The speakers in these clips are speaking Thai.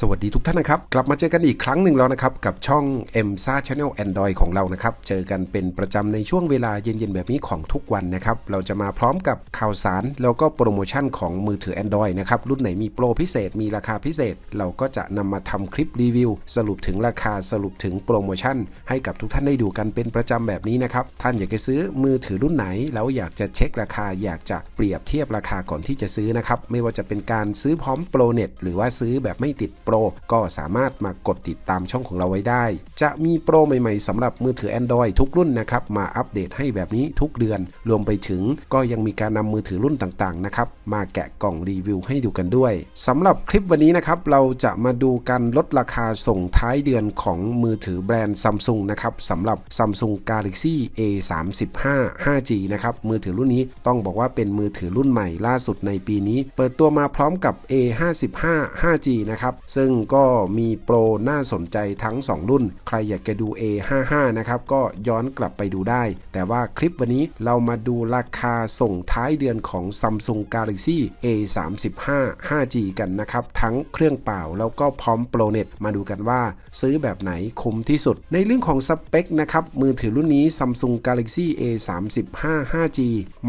สวัสดีทุกท่านนะครับ กลับมาเจอกันอีกครั้งหนึ่งแล้วนะครับ กับช่อง m s a Channel Android ของเรานะครับ เจอกันเป็นประจำในช่วงเวลาเย็นๆ แบบนี้ของทุกวันนะครับ เราจะมาพร้อมกับข่าวสาร แล้วก็โปรโมชั่นของมือถือ Android นะครับ รุ่นไหนมีโปรพิเศษมีราคาพิเศษ เราก็จะนำมาทำคลิปรีวิว สรุปถึงราคาสรุปถึงโปรโมชั่น ให้กับทุกท่านได้ดูกันเป็นประจำแบบนี้นะครับท่านอยากจะซื้อมือถือรุ่นไหนแล้วอยากจะเช็คราคาอยากจะเปรียบเทียบราคาก่อนที่จะซื้อนะครับไม่ว่าจะเป็นการซื้อพร้อมโปรเน็ตหรือว่าซื้อแบบไม่ติดโปรก็สามารถมากดติดตามช่องของเราไว้ได้ จะมีโปรใหม่ๆสำหรับมือถือ Android ทุกรุ่นนะครับ มาอัปเดตให้แบบนี้ทุกเดือน รวมไปถึงก็ยังมีการนำมือถือรุ่นต่างๆนะครับ มาแกะกล่องรีวิวให้ดูกันด้วยสำหรับคลิปวันนี้นะครับ เราจะมาดูการลดราคาส่งท้ายเดือนของมือถือแบรนด์ Samsung นะครับสำหรับ Samsung Galaxy A35 5G นะครับมือถือรุ่นนี้ต้องบอกว่าเป็นมือถือรุ่นใหม่ล่าสุดในปีนี้ เปิดตัวมาพร้อมกับ A55 5G นะครับซึ่งก็มีโปรน่าสนใจทั้ง 2 รุ่น ใครอยากจะดู A55 นะครับ ก็ย้อนกลับไปดูได้ แต่ว่าคลิปวันนี้เรามาดูราคาส่งท้ายเดือนของ Samsung Galaxy A35 5G กันนะครับ ทั้งเครื่องเปล่าแล้วก็พร้อมโปรเน็ตมาดูกันว่า ซื้อแบบไหนคุ้มที่สุด ในเรื่องของสเปคนะครับมือถือรุ่นนี้ Samsung Galaxy A35 5G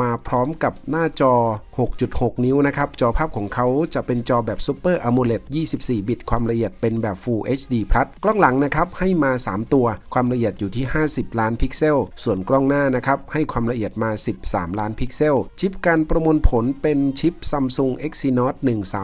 มาพร้อมกับหน้าจอ 6.6 นิ้วนะครับจอภาพของเขาจะเป็นจอแบบ Super AMOLED 24 บิตความละเอียดเป็นแบบ Full HD Plus กล้องหลังนะครับให้มา 3 ตัว ความละเอียดอยู่ที่ 50 ล้านพิกเซล ส่วนกล้องหน้านะครับให้ความละเอียดมา 13 ล้านพิกเซล ชิปการประมวลผลเป็นชิป Samsung Exynos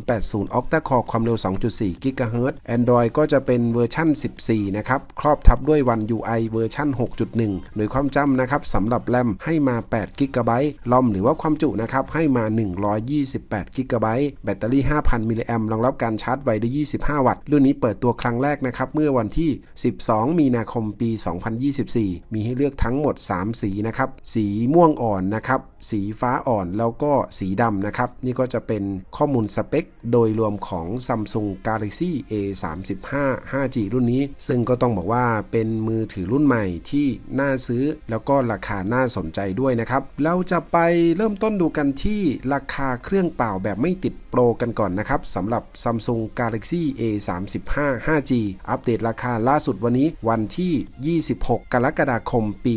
1380 Octa Core ความเร็ว 2.4 GHz Android ก็จะเป็นเวอร์ชั่น 14 นะครับ ครอบทับด้วย One UI เวอร์ชั่น 6.1โดยความจำนะครับสำหรับแรมให้มา 8 GB ลอมหรือว่าความจุนะครับให้มา 128 GB แบตเตอรี่ 5,000 มิลลิแอมรองรับการชาร์จไวได้25วัตต์ รุ่นนี้เปิดตัวครั้งแรกนะครับ เมื่อวันที่ 12 มีนาคมปี 2024 มีให้เลือกทั้งหมด 3 สีนะครับ สีม่วงอ่อนนะครับ สีฟ้าอ่อนแล้วก็สีดำนะครับ นี่ก็จะเป็นข้อมูลสเปค โดยรวมของ Samsung Galaxy A35 5G รุ่นนี้ ซึ่งก็ต้องบอกว่าเป็นมือถือรุ่นใหม่ที่น่าซื้อ แล้วก็ราคาน่าสนใจด้วยนะครับ เราจะไปเริ่มต้นดูกันที่ราคาเครื่องเปล่าแบบไม่ติดโปรกันก่อนนะครับสำหรับ Samsung Galaxy A35 5G อัปเดตราคาล่าสุดวันนี้วันที่ 26 กรกฎาคมปี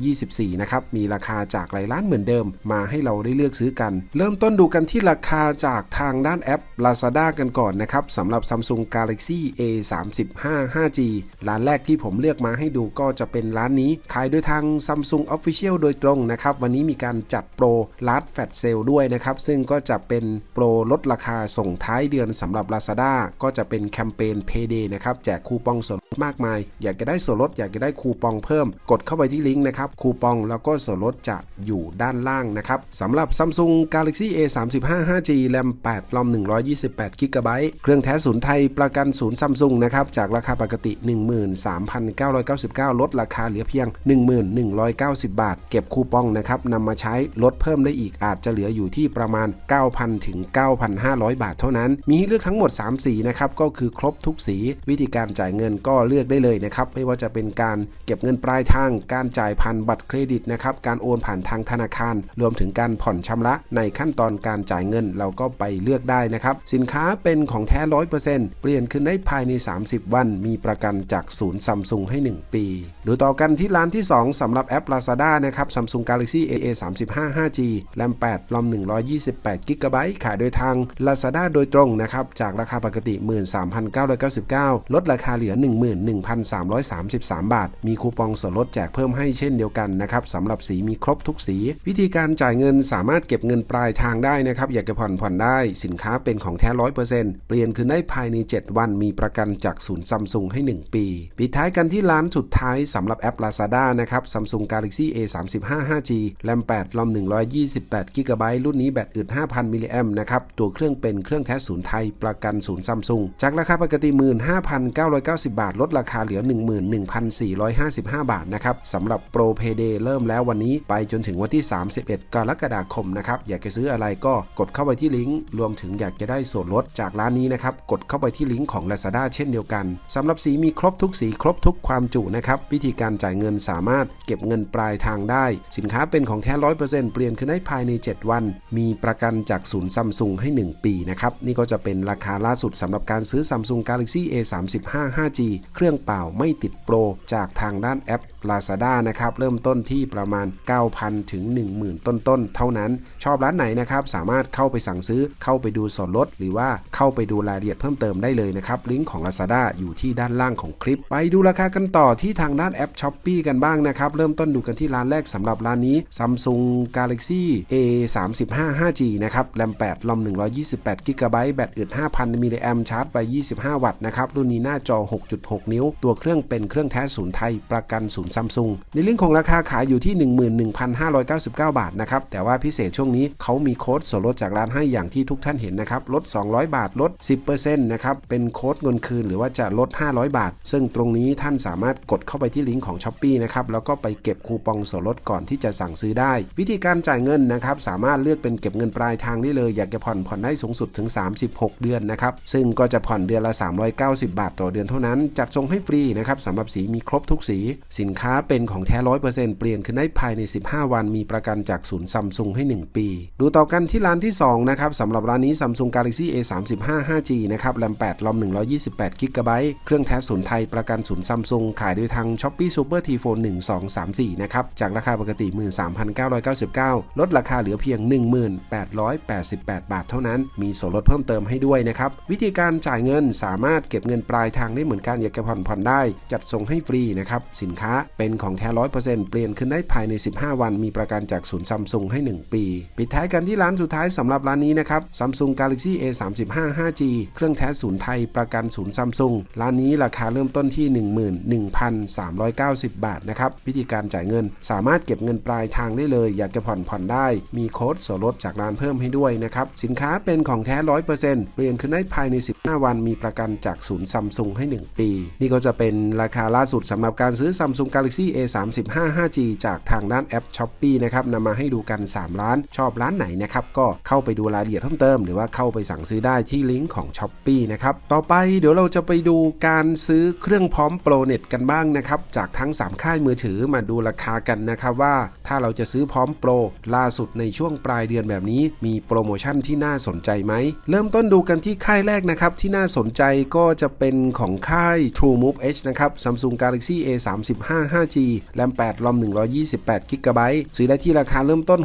2024 นะครับ มีราคาจากหลายร้านเหมือนเดิม มาให้เราได้เลือกซื้อกัน เริ่มต้นดูกันที่ราคาจากทางด้านแอป Lazada กันก่อนนะครับสำหรับ Samsung Galaxy A35 5G ร้านแรกที่ผมเลือกมาให้ดูก็จะเป็นร้านนี้ ขายโดยทาง Samsung Official โดยตรงนะครับ วันนี้มีการจัดโปร Last Fat Sale ด้วยนะครับ ซึ่งก็จะเป็นโปรลดราคาส่งท้ายเดือนสำหรับ Lazada ก็จะเป็นแคมเปญ Payday นะครับแจกคูปองส่วน มากมาย อยากจะได้ส่วนลดอยากจะได้คูปองเพิ่ม กดเข้าไปที่ลิงก์นะครับคูปองแล้วก็ส่วนลดจะอยู่ด้านล่างนะครับสำหรับ Samsung Galaxy A35 5G แรม8รอม128 g b เครื่องแท้ศูนย์ไทยประกันศูนย์ซัมซุงนะครับจากราคาปกติ 13,999 ลดราคาเหลือเพียง 1190 บาท เก็บคูปองนะครับนำมาใช้ลดเพิ่มได้อีกอาจจะเหลืออยู่ที่ประมาณ 9,000 ถึง 9,500 บาทเท่านั้น มีให้เลือกทั้งหมด 3 สีนะครับก็คือครบทุกสี วิธีการจ่ายเงินก็เลือกได้เลยนะครับ ไม่ว่าจะเป็นการเก็บเงินปลายทาง การจ่ายผ่านบัตรเครดิตนะครับ การโอนผ่านทางธนาคาร รวมถึงการผ่อนชำระในขั้นตอนการจ่ายเงินเราก็ไปเลือกได้นะครับ สินค้าเป็นของแท้100%เปลี่ยนคืนได้ภายใน 30 วัน มีประกันจากศูนย์ซัมซุงให้ 1 ปีดูต่อกันที่ร้านที่ 2สำหรับแอป Lazada นะครับ Samsung Galaxy AA35 5G แรม8รอม128 g b ขายโดยทาง Lazada โดยตรงนะครับจากราคาปกติ 13,999 ลดราคาเหลือ11,333 บาท มีคูปองส่วนลดแจกเพิ่มให้เช่นเดียวกันนะครับสำหรับสีมีครบทุกสี วิธีการจ่ายเงินสามารถเก็บเงินปลายทางได้นะครับ อยากจะผ่อนผ่อนได้สินค้าเป็นของแท้100%เปลี่ยนคืนได้ภายใน 7 วันมีประกันจากศูนย์ซัมซุงให้ 1 ปีปิดท้ายกันที่ร้านสุดท้ายสำหรับแอป Lazada นะครับ Samsung Galaxy A35 5G แรม8รอม128 g b รุ่นนี้แบตอึด 5,000มิลลิแอมนะครับตัวเครื่องเป็นเครื่องแท้ศูนย์ไทยประกันศูนย์ซัมซุงจากราคาปกติ 15,990 บาทลดราคาเหลือ 11,455 บาทนะครับสำหรับโปรเพเดเริ่มแล้ววันนี้ไปจนถึงวันที่ 31 กรกฎาคมนะครับอยากจะซื้ออะไรก็กดเข้าไปที่ลิงก์รวมถึงอยากจะได้ส่วนลดจากร้านนี้นะครับกดเข้าไปที่ลิงก์ของ Lazada เช่นเดียวกันสำหรับสีมีครบทุกสีครบทุกความจุนะครับวิธีการจ่ายเงินสามารถเก็บเงินปลายทางได้ สินค้าเป็นของแท้ร้อยเปอร์เซ็นต์เปลี่ยนคืนได้ภายใน 7 วัน มีประกันจากศูนย์ซัมซุงให้ 1 ปีนะครับนี่ก็จะเป็นราคาล่าสุดสำหรับการซื้อ Samsung Galaxy A35 5G เครื่องเปล่าไม่ติดโปร จากทางด้านแอป Lazada นะครับเริ่มต้นที่ประมาณ 9,000 ถึง 10,000 ต้นๆ เท่านั้น ชอบร้านไหนนะครับสามารถเข้าไปสั่งซื้อเข้าไปดูส่วนลด หรือว่าเข้าไปดูรายละเอียดเพิ่มเติมได้เลยนะครับลิงก์ของ Lazada อยู่ที่ด้านล่างของคลิป ไปดูราคากันต่อที่ทางด้านแอป s h อ p e e กันบ้างนะครับเริ่มต้นดูกันที่ร้านแรกสำหรับร้านนี้ Samsung Galaxy A35 5G นะครับแรม8ลอม128 g b แบตอึด 5,000มิลลิแอมชาร์จไฟ25 วัตต์นะครับรุ่นนี้หน้าจอ 6.6นิ้ว ตัวเครื่องเป็นเครื่องแท้ศูนย์ไทย ประกันศูนย์ซัมซุงในเรื่องของราคาขายอยู่ที่ 11,599 บาทนะครับ แต่ว่าพิเศษช่วงนี้เขามีโค้ดส่วนลดจากร้านให้อย่างที่ทุกท่านเห็นนะครับ ลด 200 บาท ลด 10%นะครับ เป็นโค้ดเงินคืนหรือว่าจะลด 500 บาท ซึ่งตรงนี้ท่านสามารถกดเข้าไปที่ลิงก์ของ s h อ p e e นะครับ แล้วก็ไปเก็บคูปองส่วนลดก่อนที่จะสั่งซื้อได้ วิธีการจ่ายเงินนะครับ สามารถเลือกเป็นเก็บเงินปลายทางได้เลย อยากจะผ่อนผ่อนได้สูงสุดถึง 36 เดือนนะครับ ซึ่งก็จะผ่อนเดือนละ 390 บาทต่อเดือนเท่านั้น จัดส่งให้ฟรีนะครับสำหรับสีมีครบทุกสี สินค้าเป็นของแท้ร้อยเปอร์เซ็นต์เปลี่ยนขึ้นได้ภายใน 15 วัน มีประกันจากศูนย์ซัมซุงให้ 1 ปี ดูต่อกันที่ร้านที่ 2 นะครับสำหรับร้านนี้ Samsung Galaxy A35 5G นะครับแรม8ลอม128 g b เครื่องแท้ศูนย์ไทยประกันศูนย์ซัมซุงขายโดยทาง Shopee Super T Phone 1234 นะครับ จากราคาปกติ 13,999 ลดราคาเหลือเพียง 1888 บาทเท่านั้น มีส่วนลดเพิ่มเติมให้ด้วยนะครับ วิธีการจ่ายเงินสามารถเก็บเงินปลายทางได้เหมือนกันอยากจะผ่อนผ่อนได้ จัดส่งให้ฟรีนะครับสินค้าเป็นของแท้ร้อยเปอร์เซ็นต์เปลี่ยนขึ้นได้ภายใน 15 วัน มีประกันจากศูนย์ซัมซุงให้ 1 ปี ปิดท้ายกันที่ร้านสุดท้ายสำหรับร้านนี้นะครับ Samsung Galaxy A35 5G เครื่องแท้ศูนย์ไทยประกันศูนย์ซัมซุงร้านนี้ราคาเริ่มต้นที่ 11,390 บาทนะครับวิธีการจ่ายเงิน สามารถเก็บเงินปลายทางได้เลย อยากจะผ่อนผ่อนได้ มีโค้ดส่วนลดจากร้านเพิ่มให้ด้วยนะครับสินค้าเป็นของแท้ร้อยเปอร์เซ็นต์เปลี่ยนขึ้นได้ภายใน 15 วัน มีประกันจากศูนย์ซัมซุงให้ 1 ปีนี่ก็จะเป็นราคาล่าสุดสำหรับการซื้อ Samsung Galaxy A35 5G จากทางด้านแอป s h อ p e e นะครับนำมาให้ดูกัน 3 ร้าน ชอบร้านไหนนะครับ ก็เข้าไปดูรายละเอียดเพิ่มเติม หรือว่าเข้าไปสั่งซื้อได้ที่ลิงก์ของ s h อ p e e นะครับ ต่อไปเดี๋ยวเราจะไปดูการซื้อเครื่องพร้อมโปรเน็ตกันบ้างนะครับ จากทั้ง 3 ค่ายมือถือมาดูราคากันนะครับว่า ถ้าเราจะซื้อพร้อมโปรล่าสุดในช่วงปลายเดือนแบบนี้ มีโปรโมชั่นที่น่าสนใจไหมเริ่มต้นดูกันที่ค่ายแรกนะครับที่น่าสนใจก็จะเป็นของค่าย True Move H นะครับ Samsung Galaxy A35 5G แรม8ลอม128 g b ซื้อได้ที่ราคาเริ่มต้น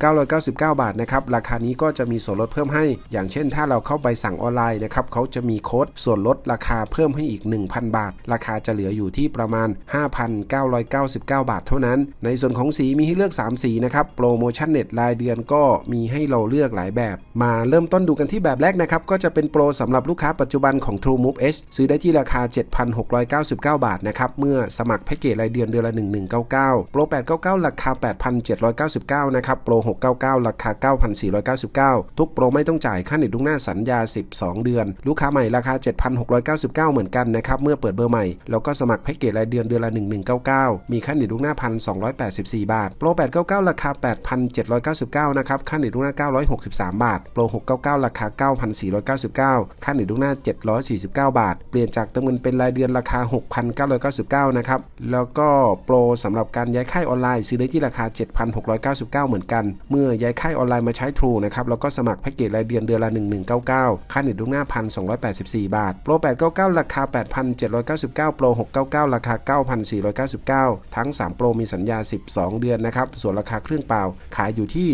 6,999 บาทนะครับ ราคานี้ก็จะมีส่วนลดเพิ่มให้ อย่างเช่นถ้าเราเข้าไปสั่งออนไลน์นะครับเขาจะมีโค้ดส่วนลดราคาเพิ่มให้อีก 1,000 บาท ราคาจะเหลืออยู่ที่ประมาณ 5,999 บาทเท่านั้น ในส่วนของสีมีให้เลือก 3 สีนะครับ โปรโมชั่นเน็ตรายเดือนก็มีให้เราเลือกหลายแบบ มาเริ่มต้นดูกันที่แบบแรกนะครับ ก็จะเป็นโปรสำหรับลูกค้าปัจจุบันของ True Move H ซื้อได้ที่ราคา7,699 บาทนะครับ เมื่อสมัครแพ็กเกจรายเดือนเดือนละ 1199 โปร 899 ราคา 8,799 นะครับ โปร 699 ราคา 9,499 ทุกโปรไม่ต้องจ่ายค่าเน็ตลูกหน้าสัญญา 12 เดือน ลูกค้าใหม่ราคา 7,699 เหมือนกันนะครับ เมื่อเปิดเบอร์ใหม่ แล้วก็สมัครแพ็กเกจรายเดือนเดือนละ 1199 มีค่าเน็ตลูกหน้า 1,284 บาท โปร 899 ราคา 8,799 นะครับ ค่าเน็ตลูกหน้า 963 บาท โปร 699 ราคา 9,499 ค่าเน็ตลูกหน้า 749 บาท เปลี่ยนจากเติมเงินเป็นรายเดือนราคา 6,999 นะครับ แล้วก็โปรสำหรับการย้ายค่ายออนไลน์ซื้อได้ที่ราคา 7,699 เหมือนกัน เมื่อย้ายค่ายออนไลน์มาใช้ True นะครับ แล้วก็สมัครแพ็กเกจรายเดือนเดือนละ 1199 ค่าเน็ตลูกหน้า 1,284 บาท โปร 899 ราคา 8,799 โปร 699 ราคา 9,499 ทั้ง 3 โปรมีสัญญา 12 เดือนนะครับ ส่วนราคาเครื่องเปล่าขายอยู่ที่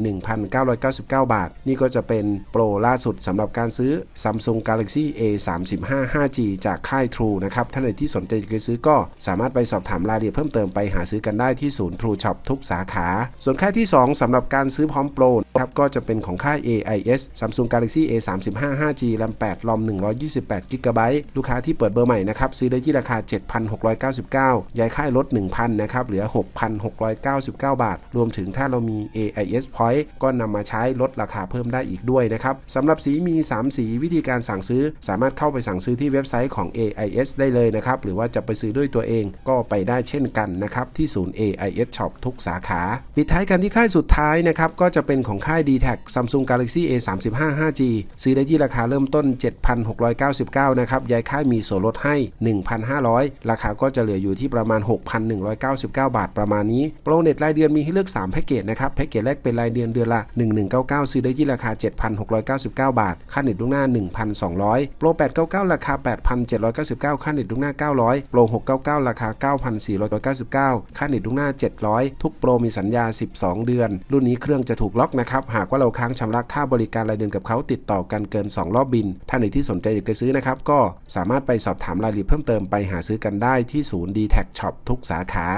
11,999 บาท นี่ก็จะเป็นโปรล่าสุดสำหรับการซื้อ Samsung Galaxy A35 5G จากค่าย True นะครับ ท่านใดที่สนใจจะซื้อก็สามารถไปสอบถามรายละเอียดเพิ่มเติมไปหาซื้อกันได้ที่ศูนย์ True Shop ทุกสาขา ส่วนค่ายที่ 2สำหรับการซื้อพร้อมโปรนะครับก็จะเป็นของค่าย AIS Samsung Galaxy A35 5G แรม8ลอม128 g b ลูกค้าที่เปิดเบอร์ใหม่นะครับซื้อได้ที่ราคา 7,699 ย้ายค่ายลด 1,000นะครับเหลือ 6,699 บาท รวมถึงถ้าเรามี AIS Point ก็นำมาใช้ลดราคาเพิ่มได้อีกด้วยนะครับสำหรับสีมี 3 สีวิธีการสั่งซื้อ สามารถเข้าไปสั่งซื้อที่เว็บไซต์ของ AIS ได้เลยนะครับ หรือว่าจะไปซื้อด้วยตัวเองก็ไปได้เช่นกันนะครับ ที่ศูนย์ AIS Shop ทุกสาขา ปิดท้ายกันที่ค่ายสุดท้ายนะครับ ก็จะเป็นของค่าย d t แท Samsung Galaxy A35 5G ซื้อได้ที่ราคาเริ่มต้น 7,699 นะครับ ยายค่ายมีส่วนลดให้ 1,500 ราคาก็จะเหลืออยู่ที่ประมาณ 6,199 บาทประมาณนี้ โปรเน็ตรายเดือนมีให้เลือก 3 แพ็กเกจนะครับ แพ็กเกจแรกเป็นรายเดือนเดือนละ 1199 ซื้อได้ที่ราคา 7,699 บาท ค่าเน็ตล่วงหน้า 1,200 โปร 899 ราคา 8,700 799 ค่าเน็ตล่วงหน้า 900 โปร 699 ราคา 9,499 ค่าเน็ตล่วงหน้า 700 ทุกโปรมีสัญญา 12 เดือน รุ่นนี้เครื่องจะถูกล็อกนะครับ หากว่าเราค้างชำระค่าบริการรายเดือนกับเขาติดต่อกันเกิน 2 รอบบิน ท่านในที่สนใจอยากจะซื้อนะครับ ก็สามารถไปสอบถามรายละเอียดเพิ่มเติมไปหาซื้อกันได้ที่ศูนย์ d t แท Shop ทุกสาขา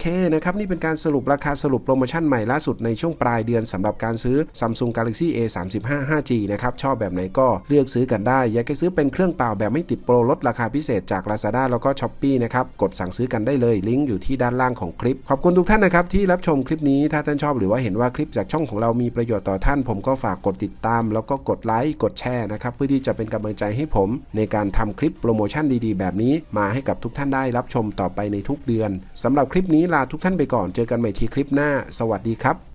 เคนะครับนี่เป็นการสรุปราคาสรุปโปรโมชั่นใหม่ล่าสุดในช่วงปลายเดือนสำหรับการซื้อ Samsung Galaxy A35 5G นะครับชอบแบบไหนก็เลือกซื้อกันได้ อยากจะซื้อเป็นเครื่องเปล่าแบบไม่ติดโปรลดราคาพิเศษจาก Lazada แล้วก็ Shopee นะครับกดสั่งซื้อกันได้เลยลิงก์อยู่ที่ด้านล่างของคลิป ขอบคุณทุกท่านนะครับที่รับชมคลิปนี้ถ้าท่านชอบหรือว่าเห็นว่าคลิปจากช่องของเรามีประโยชน์ต่อท่าน ผมก็ฝากกดติดตาม แล้วก็กดไลค์กดแชร์นะครับเพื่อที่จะเป็นกำลังใจให้ผม ในการทำคลิปโปรโมชั่นดีๆ แบบนี้ มาให้กับทุกท่านได้รับชมต่อไปในทุกเดือนสำหรับคลิปนี้ลาทุกท่านไปก่อน เจอกันใหม่ทีคลิปหน้า สวัสดีครับ